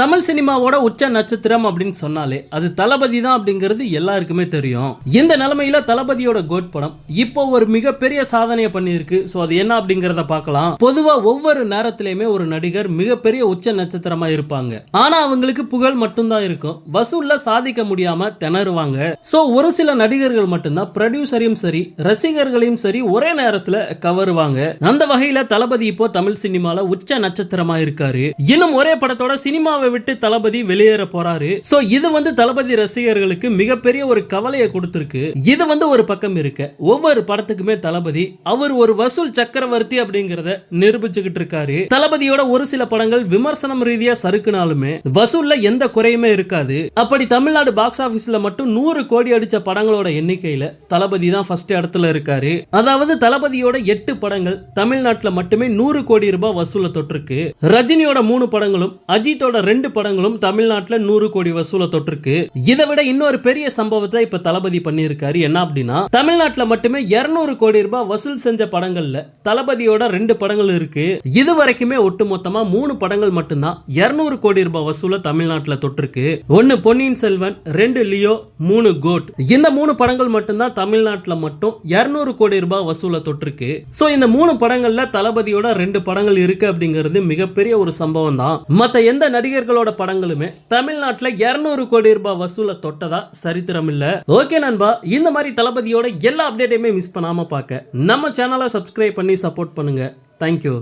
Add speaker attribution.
Speaker 1: தமிழ் சினிமாவோட உச்ச நட்சத்திரம் அப்படின்னு சொன்னாலே அது தளபதி தான் அப்படிங்கிறது எல்லாருக்குமே தெரியும். இந்த நிலைமையில தளபதியோட கோட் படம் இப்போ ஒரு மிகப்பெரிய சாதனையை பண்ணியிருக்கு. ஸோ அது என்ன அப்படிங்கறத பார்க்கலாம். பொதுவா ஒவ்வொரு நேரத்திலயுமே ஒரு நடிகர் மிகப்பெரிய உச்ச நட்சத்திரமா இருப்பாங்க. ஆனா அவங்களுக்கு புகழ் மட்டும்தான் இருக்கும். வசூல்ல சாதிக்க முடியாம திணறுவாங்க. ஸோ ஒரு சில நடிகர்கள் மட்டும்தான் ப்ரொடியூசரையும் சரி ரசிகர்களையும் சரி ஒரே நேரத்துல கவருவாங்க. அந்த வகையில தளபதி இப்போ தமிழ் சினிமால உச்ச நட்சத்திரமா இருக்காரு. இன்னும் ஒரே படத்தோட சினிமாவை விட்டு தளபதி வெளியேற போறாரு. சோ இது வந்து தளபதி ரசிகர்களுக்கு மிகப்பெரிய ஒரு கவலையை கொடுத்திருக்கு. இது வந்து ஒரு பக்கம் இருக்க. ஒவ்வொரு படத்துக்குமே தளபதி அவர் ஒரு வசூல் சக்கரவர்த்தி அப்படிங்கறத நிரூபிச்சுக்கிட்டு இருக்காரு. தளபதியோட ஒரு சில படங்கள் விமர்சனம் ரீதியா சறுக்குனாலுமே வசூல்ல எந்த குறையுமே இருக்காது. அப்படி தமிழ்நாடு பாக்ஸ் ஆபீஸ்ல மட்டும் நூறு கோடி அடிச்ச படங்களோட எண்ணிக்கையில தளபதி தான் ஃபர்ஸ்ட் இடத்துல இருக்காரு. அதாவது தளபதியோட எட்டு படங்கள் தமிழ்நாட்டுல மட்டுமே நூறு கோடி ரூபாய் வசூல தொட்டிருக்கு. ரஜினியோட மூணு படங்களும் அஜித்தோட ரெண்டு படங்களும் தமிழ்நாட்டில் நூறு கோடி வசூலை தொட்டிருக்கு. இதை விட இன்னொரு பெரிய சம்பவத்தை இப்ப தளபதி பண்ணியிருக்காரு. என்ன அப்படின்னா தமிழ்நாட்டில் மட்டுமே 200 கோடி ரூபாய் வசூல் செஞ்ச படங்கள்ல தளபதியோட ரெண்டு படங்கள் இருக்கு. இது வரைக்குமே ஒட்டுமொத்தமா மூணு படங்கள் மட்டும்தான் 200 கோடி ரூபாய் வசூலை தமிழ்நாட்டில் தொட்டிருக்கு. ஒன்னு பொன்னியின் செல்வன் ரெண்டு லியோ மூணு கோட். இந்த மூணு படங்கள் மட்டும்தான் தமிழ்நாட்டில் மட்டும் 200 கோடி ரூபாய் வசூலை தொட்டிருக்கு. ஸோ இந்த மூணு படங்கள்ல தளபதியோட ரெண்டு படங்கள் இருக்கு அப்படிங்கிறது மிகப்பெரிய ஒரு சம்பவம் தான் மற்ற எந்த நடிகர் நடிகர்களோட படங்களுமே தமிழ்நாட்டுல 200 கோடி ரூபாய் வசூல தொட்டதா சரித்திரம் இல்ல ஓகே நண்பா இந்த மாதிரி தளபதியோட எல்லா அப்டேட்டையுமே மிஸ் பண்ணாம பார்க்க நம்ம சேனலை சப்ஸ்கிரைப் பண்ணி சப்போர்ட் பண்ணுங்க. தேங்க்யூ